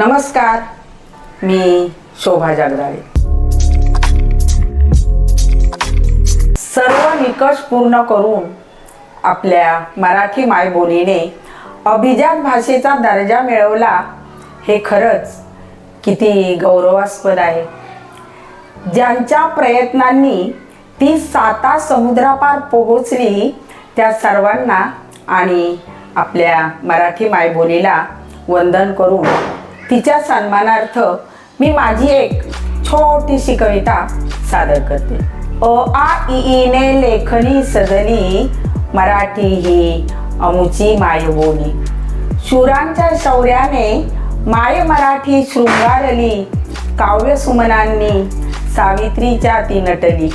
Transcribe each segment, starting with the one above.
नमस्कार मी शोभा जगदाळे सर्व निकष पूर्ण करून आपल्या मराठी मायबोलीने अभिजात भाषेचा दर्जा मिळवला हे खरंच किती गौरवास्पद आहे. ज्यांच्या प्रयत्नांनी ती साता समुद्रापार पोहोचली त्या सर्वांना आणि आपल्या मराठी मायबोलीला वंदन करून तिच्या सन्मानार्थ मी माझी एक छोटीशी कविता सादर करते. अ आ इ ई ने लेखनी सदनी मराठी ही अमुची मायबोली शूरांच्या शौर्याने माय मराठी शृंगारली काव्य सुमनांनी सावित्रीच्या ती नटली.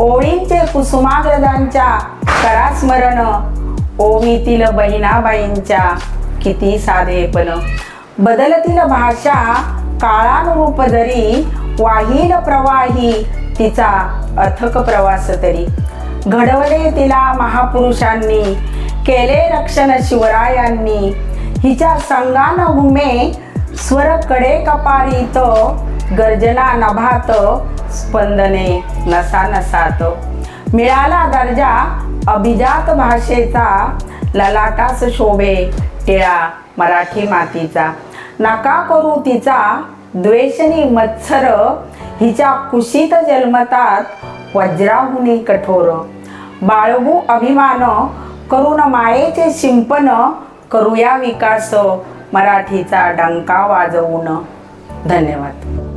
ओळींचे कुसुमाग्रजांच्या करास्मरण ओवीतील बहिणाबाईंच्या किती साधेपण बदलतील भाषा काळानुरूप जरी वाहील प्रवाही तिचा अथक प्रवास तरी. घडवले तिला महापुरुषांनी केले रक्षण शिवरायांनी. हिच्या संगान घुमे स्वर कडे कपारीत गर्जना नभात स्पंदने नसा नसात. मिळाला दर्जा अभिजात भाषेचा ललाटास शोभे टिळा मराठी मातीचा. नका करू तिचा द्वेषणी मत्सर. हिच्या कुशीत जन्मतात वज्राहुनी कठोर. बाळगू अभिमान करून मायेचे शिंपन करूया विकास मराठीचा डंका वाजवून. धन्यवाद.